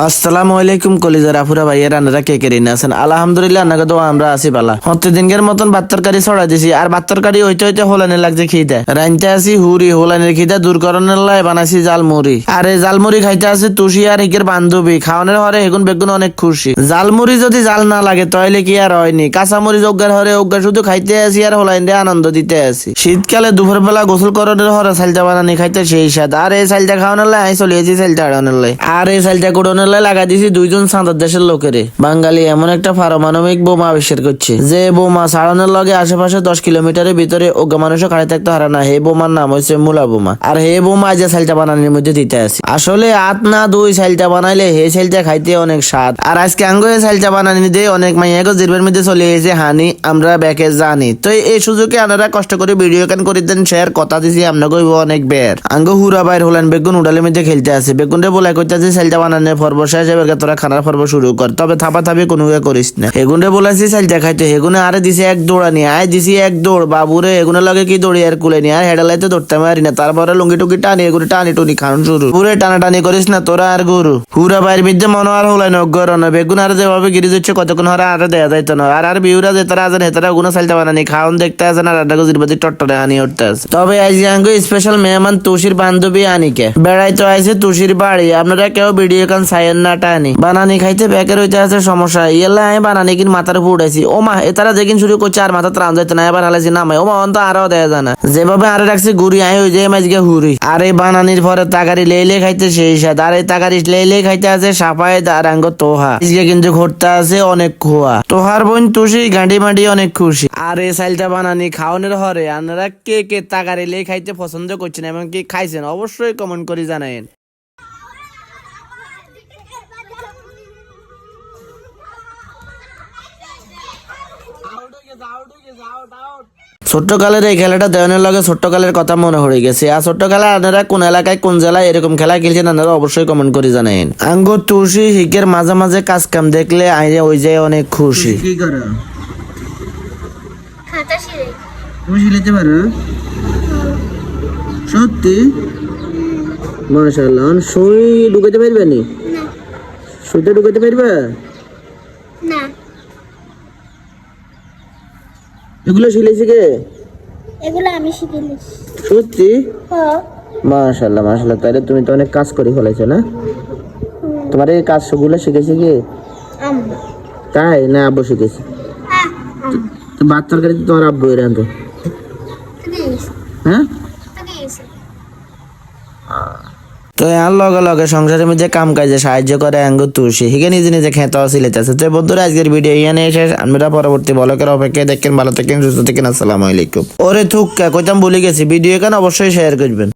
আসসালামু আলাইকুম কলিজার আফুরা ভাইয়ের আনারা কে কে রিনা আছেন? আলহামদুলিল্লাহ আপনাকে তো আমরা আছি পালা হতে দিনকের মতন বাত্তরকারি ছড়া দিছি, আর বাত্তরকারি হইতে হইতে হোলানে লাগছে খিদে। রাইনতে আছি, হুরি হোলানের খিদে, দূর করণের লাই বানাইছি জালমুড়ি। আর এই জালমুড়ি খাইতে আছে তুষি আর হিকের বান্ধবী। খাওয়ানোর হরে হেগুন বেগুন অনেক খুশি। জালমুড়ি যদি জাল না লাগে, তাহলে কি আর হয়নি? কাঁচামুড়ি অজ্ঞার হরে অজ্ঞা শুধু খাইতে আসি আর হোলাইন দিয়ে আনন্দ দিতে আসি শীতকালে দুপুর বেলা গোসল করণের হরে সালটা বানানি খাইতে সেই স্বাদ। আর এই সালটা খাওয়ানোর লাই, আমি চলে গেছি সালটা আড়ানোর লাই। আর এই সালটা কুড়ানোর লাই লাগা দিছি দুইজন সাঁতার দেশের লোকেরে। বাঙালি এমন একটা পারমাণবিক বোমা আবিষ্কার করছে। যে বোমা ছাড়ানোর লগে আশেপাশে দশ কিলোমিটারের ভিতরে অজ্ঞা মানুষও খাড়াই থাকতে হারা না। হে বোমার নাম হচ্ছে মুলা বোমা। আর হে বোমা যে সালটা বানানোর মধ্যে দিতে আছে। আসলে আত না দুই সালটা বানাইলে হে সালটা খাইতে অনেক স্বাদ। আর আজকে আঙ্গ এই সালটা বানানি দিয়ে অনেক মাইয়াকে জিরবের মধ্যে চলে এসেছে, হানি, আমরা ব্যাকে জানি। তো এই সুযোগে আপনারা কষ্ট করে ভিডিও কান করে দেন শেয়ার কথা দিছি আপনাকে অনেক বের। আঙ্গ হুরা বাইর হলেন বেগুন উড়ালের মধ্যে খেলতে আছে। বেগুনরে বলে কইতাছে সালটা বানানোর পর্ব শেষ এবার তোরা খানার পর্ব শুরু কর। তবে থাপা থাপি কোনো করিস না। এগুনে বলেছি সালটা খাইতে এগুনে আরে দিছে এক দৌড়ানি আয় দিছি এক দৌড়। বাবুরে, এগুনে লগে কি দৌড়ি আর কুলে নি? আর হেডালাইতে দৌড়তে পারি না। তারপরে লুঙ্গি টুঙ্গি টানি, এগুনে টানি টুনি খান শুরু। পুরে টানা টানি করিস না তোরা আর গুরু। হুরা বাইর বিদ্যে মনে আর হলাই নগর না বেগুন আর যেভাবে গিরি দিচ্ছে, কতক্ষণ হরে আর দেয়া যাইতো না। আর আর বিউরা যে তারা আছেন, হেতারা গুনা সালটা বানানি খাওন দেখতে আছেন আর আড্ডা গুজির বাজি টট্টরে আনি উঠতে আছে। তবে আজ আঙ্গ স্পেশাল মেহমান তুষির বান্ধবী আনিকে। বেড়াইতে আইছে তুষির বাড়ি। আপনারা কেউ ভিডিও কান সাইন না টানি বানানি খাইতে ব্যাকের হইতে আছে, সমস্যা। ইয়েলা আমি বানানি কিন মাথার উপর উঠাইছি। ও মা এতারা যেদিন শুরু করছে আর মাথা ত্রাণ যাইতে না এবার হালাইছি নামাই। ও মা, অন্ত আরও দেয়া জানা যেভাবে আরে রাখছি ঘুরি আই ওই যে মাঝকে হুরি আর বানানির পরে তাগারি লেইলে খাইতে সেই সাথ আর তাগারি লেইলে খাইতে আছে সাপাই আর আঙ্গ তোহা। আজকে কিন্তু ঘুরতে আছে অনেক খোয়া। তোহার বোন তুষি, গাঁডি মাডি অনেক খুশি। আরে সাইলটা বানানি খাওয়ানোর হরে, আপনারা কে কে তাগারি লে খাইতে পছন্দ করছেন এমনকি খাইছেন, অবশ্যই কমেন্ট করে জানাইন। ছোট্টকালের এই খেলাটা দেওয়ানের লগে ছোট্টকালের কথা মনে হয়ে গেছে। আর ছোট্টকালে আপনারা কোন এলাকায় কোন জেলায় এরকম খেলা খেলছেন আপনারা অবশ্যই কমেন্ট করে জানাইন। আঙ্গ তুলসী হিকের মাঝে মাঝে কাজ কাম দেখলে আইনে ওই যায় অনেক খুশি। কি করো? তুমি শিলাইতে পারো? সত্যি? মাশাআল্লাহ সুই ঢুকাইতে পারবে নি? না। সুইটা ঢুকাইতে পারবে? না। এগুলো শিলাইছে কে? এগুলো আমি শিখিনি সত্যি? ও মাশাআল্লাহ মাশাআল্লাহ তাহলে তুমি তো অনেক কাজ করে ফেলেছো না? তোমার এই কাজগুলো শিখেছে কি? তাই? না আব্বু শিখেছে। হ্যাঁ ভাত তরকারি তো তোমার আব্বু প্লিজ হ্যাঁ? তো এর লগে লগে সংসারের মধ্যে কাম কাজে সাহায্য করে অ্যাঙ্গ তুলসী। হিগে নিজে নিজে খেতে সিলেতেছে তো বন্ধুরা, আজকের ভিডিও ইয়ানে এসে আমরা পরবর্তী বলকের অপেক্ষায় দেখেন ভালো থাকেন, সুস্থ থাকেন। আসসালামু আলাইকুম। ওরে থুক্কা, কইতাম ভুলে গেছি। ভিডিও এখানে অবশ্যই শেয়ার করবেন।